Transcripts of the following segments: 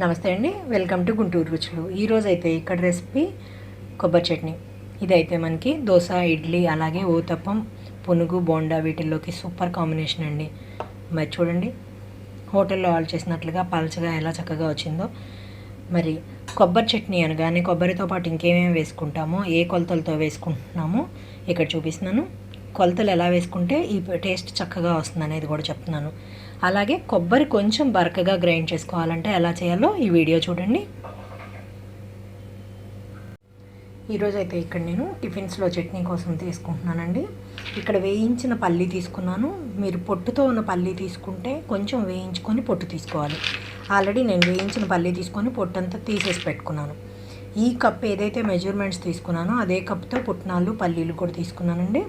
నమస్తే అండి welcome to Guntur రుచులు. ఈరోజు అయితే ఇక్కడ రెసిపీ కొబ్బరి చట్నీ. ఇదైతే మనకి దోశ ఇడ్లీ అలాగే ఊతప్పం పునుగు బోండా వీటిల్లోకి సూపర్ కాంబినేషన్ అండి. మరి చూడండి హోటల్లో వాళ్ళు చేసినట్లుగా పలచగా ఎలా చక్కగా వచ్చిందో. మరి కొబ్బరి చట్నీ అనగానే కొబ్బరితో పాటు ఇంకేమేమి వేసుకుంటామో ఏ కొలతలతో వేసుకుంటున్నామో ఇక్కడ చూపిస్తున్నాను. కొలతలు ఎలా వేసుకుంటే ఈ టేస్ట్ చక్కగా వస్తుంది అనేది కూడా చెప్తున్నాను. అలాగే కొబ్బరి కొంచెం బరకగా గ్రైండ్ చేసుకోవాలంటే ఎలా చేయాలో ఈ వీడియో చూడండి. ఈరోజు అయితే ఇక్కడ నేను టిఫిన్స్లో చట్నీ కోసం తీసుకుంటున్నానండి. ఇక్కడ వేయించిన పల్లి తీసుకున్నాను. మీరు పొట్టుతో ఉన్న పల్లి తీసుకుంటే కొంచెం వేయించుకొని పొట్టు తీసుకోవాలి. ఆల్రెడీ నేను వేయించిన పల్లి తీసుకొని పొట్టంతా తీసేసి పెట్టుకున్నాను. ఈ కప్ ఏదైతే మెజర్మెంట్స్ తీసుకున్నానో అదే కప్తో పుట్నాలు పల్లీలు కూడా తీసుకున్నానండి.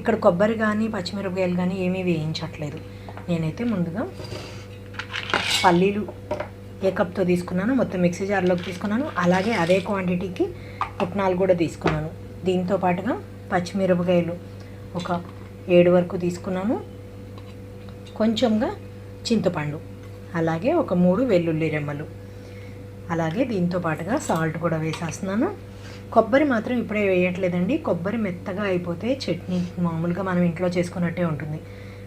ఇక్కడ కొబ్బరి కానీ పచ్చిమిరపకాయలు కానీ ఏమీ వేయించట్లేదు. నేనైతే ముందుగా పల్లీలు ఏ కప్తో తీసుకున్నాను మొత్తం మిక్సీ జార్లోకి తీసుకున్నాను. అలాగే అదే క్వాంటిటీకి పుట్నాలు కూడా తీసుకున్నాను. దీంతో పాటుగా పచ్చిమిరపకాయలు ఒక ఏడు వరకు తీసుకున్నాను. కొంచెంగా చింతపండు అలాగే ఒక మూడు వెల్లుల్లి రెమ్మలు. అలాగే దీంతో పాటుగా సాల్ట్ కూడా వేసేస్తున్నాను. కొబ్బరి మాత్రం ఇప్పుడే వేయట్లేదండి. కొబ్బరి మెత్తగా అయిపోతే చట్నీ మామూలుగా మనం ఇంట్లో చేసుకున్నట్టే ఉంటుంది.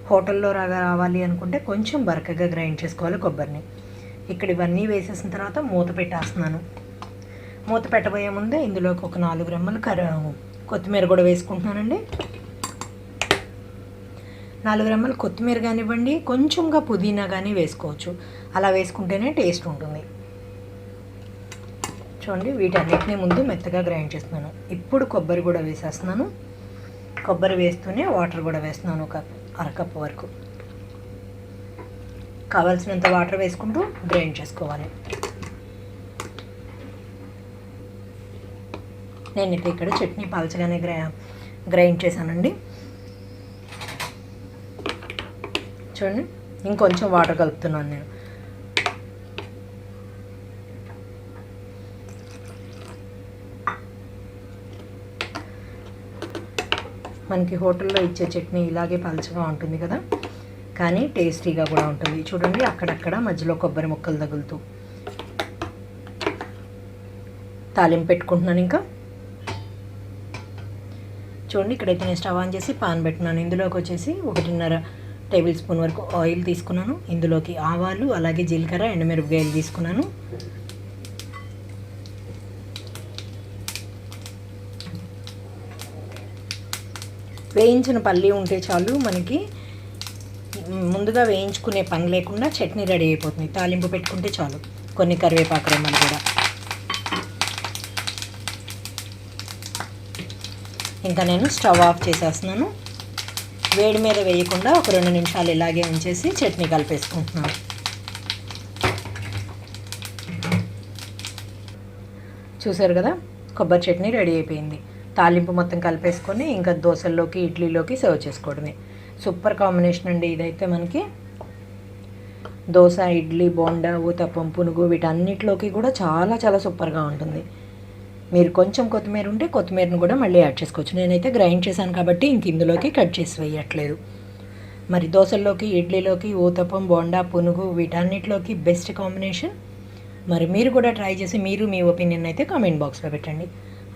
హోటల్లో రాగా రావాలి అనుకుంటే కొంచెం బరకగా గ్రైండ్ చేసుకోవాలి కొబ్బరిని. ఇక్కడ ఇవన్నీ వేసేసిన తర్వాత మూత పెట్టేస్తున్నాను. మూత పెట్టబోయే ముందే ఇందులోకి ఒక నాలుగు రెమ్మలు కర కొత్తిమీర కూడా వేసుకుంటున్నానండి. నాలుగు రెమ్మలు కొత్తిమీర కానివ్వండి కొంచెంగా పుదీనా కానీ వేసుకోవచ్చు. అలా వేసుకుంటేనే టేస్ట్ ఉంటుంది. చూడండి వీటన్నిటిని ముందు మెత్తగా గ్రైండ్ చేస్తున్నాను. ఇప్పుడు కొబ్బరి కూడా వేసేస్తున్నాను. కొబ్బరి వేస్తూనే వాటర్ కూడా వేస్తున్నాను ఒక అరకప్పు వరకు. కావాల్సినంత వాటర్ వేసుకుంటూ గ్రైండ్ చేసుకోవాలి. నేనైతే ఇక్కడ చట్నీ పలచగానే గ్రై గ్రైండ్ చేశానండి. చూడండి ఇంకొంచెం వాటర్ కలుపుతున్నాను నేను. మనకి హోటల్లో ఇచ్చే చట్నీ ఇలాగే పలచగా ఉంటుంది కదా. కానీ టేస్టీగా కూడా ఉంటుంది. చూడండి అక్కడక్కడ మధ్యలో కొబ్బరి ముక్కలు తగులుతూ. తాలింపు పెట్టుకుంటున్నాను ఇంకా. చూడండి ఇక్కడైతే నేను స్టవ్ ఆన్ చేసి పాన్ పెట్టినాను ఇందులోకి వచ్చేసి ఒకటిన్నర టేబుల్ స్పూన్ వరకు ఆయిల్ తీసుకున్నాను. ఇందులోకి ఆవాలు అలాగే జీలకర్ర ఎండుమిరపకాయలు తీసుకున్నాను. వేయించిన పల్లి ఉంటే చాలు మనకి ముందుగా వేయించుకునే పని లేకుండా చట్నీ రెడీ అయిపోతుంది. తాలింపు పెట్టుకుంటే చాలు. కొన్ని కరివేపాకు రెమ్మలు కూడా. ఇంకా నేను స్టవ్ ఆఫ్ చేసేస్తున్నాను. వేడి మీద వేయకుండా ఒక రెండు నిమిషాలు ఇలాగే ఉంచేసి చట్నీ కలిపేసుకుంటున్నాను. చూసారు కదా? కొబ్బరి చట్నీ రెడీ అయిపోయింది. తాలింపు మొత్తం కలిపేసుకొని ఇంకా దోశల్లోకి ఇడ్లీలోకి సర్వ్ చేసుకోవడమే. సూపర్ కాంబినేషన్ అండి ఇదైతే మనకి. దోశ ఇడ్లీ బోండా ఊతప్పం పునుగు వీటన్నిటిలోకి కూడా చాలా చాలా సూపర్గా ఉంటుంది. మీరు కొంచెం కొత్తిమీర ఉంటే కొత్తిమీరను కూడా మళ్ళీ యాడ్ చేసుకోవచ్చు. నేనైతే గ్రైండ్ చేశాను కాబట్టి ఇంక ఇందులోకి కట్ చేసి వేయట్లేదు. మరి దోశల్లోకి ఇడ్లీలోకి ఊతప్పం బోండా పునుగు వీటన్నిటిలోకి బెస్ట్ కాంబినేషన్ మరి మీరు కూడా ట్రై చేసి మీరు మీ ఒపీనియన్ అయితే కామెంట్ బాక్స్లో పెట్టండి.